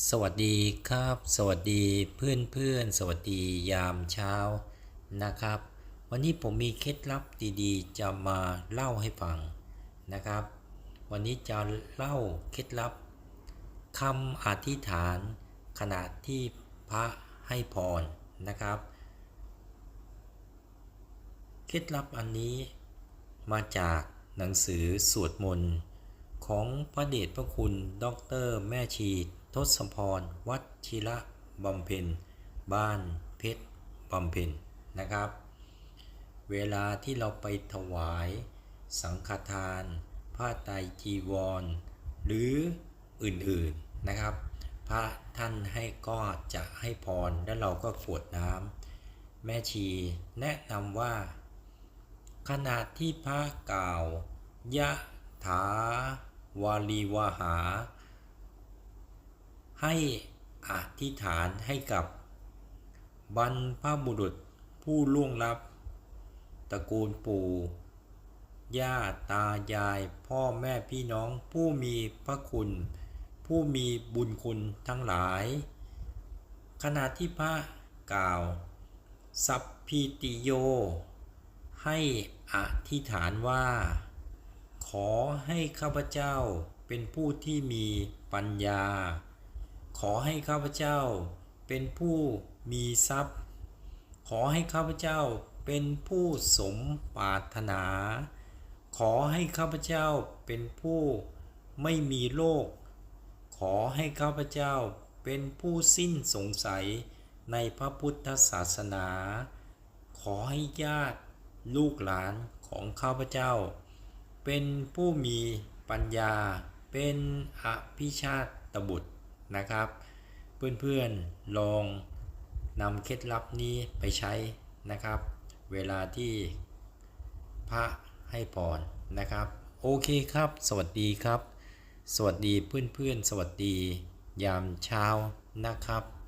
สวัสดีครับ สวัสดีเพื่อนเพื่อนสวัสดียามเช้านะครับ วันนี้ผมมีเคล็ดลับดีๆ จะมาเล่าให้ฟังนะครับ วันนี้จะเล่าเคล็ดลับคำอธิษฐานขณะที่พระให้พรนะครับ เคล็ดลับอันนี้มาจากหนังสือสวดมนต์ของพระเดชพระคุณ ดร แม่ชี ทศพร วัชิระบำเพ็ญ บ้านเพชรบำเพ็ญนะครับ เวลาที่เราไปถวายสังฆทาน ผ้าไตรจีวร หรืออื่นๆนะครับ พระท่านให้ก็จะให้พร แล้วเราก็กวดน้ำแม่ชีแนะนำว่า ขณะที่พระกล่าวยะถาวาลีวาหา ให้อธิษฐานให้กับบรรพบุรุษผู้ล่วงลับ ตระกูลปู่ย่าตายายพ่อแม่พี่น้องผู้มีพระคุณ ผู้มีบุญคุณทั้งหลาย ขณะที่พระกล่าว สัพพิติโย ให้อธิษฐานว่า ขอให้ข้าพเจ้าเป็นผู้ที่มีปัญญา ขอให้ข้าพเจ้าเป็นผู้มีทรัพย์ ขอให้ข้าพเจ้าเป็นผู้สมปรารถนา ขอให้ข้าพเจ้าเป็นผู้ไม่มีโรค ขอให้ข้าพเจ้าเป็นผู้สิ้นสงสัยในพระพุทธศาสนา ขอให้ญาติลูกหลานของข้าพเจ้า เป็นผู้มีปัญญา เป็นอภิชาตบุตร นะครับ เพื่อนๆลองนำเคล็ดลับนี้ไปใช้นะครับ เวลาที่พระให้พรนะครับ โอเคครับ สวัสดีครับ สวัสดีเพื่อนๆ สวัสดี ยามเช้านะครับ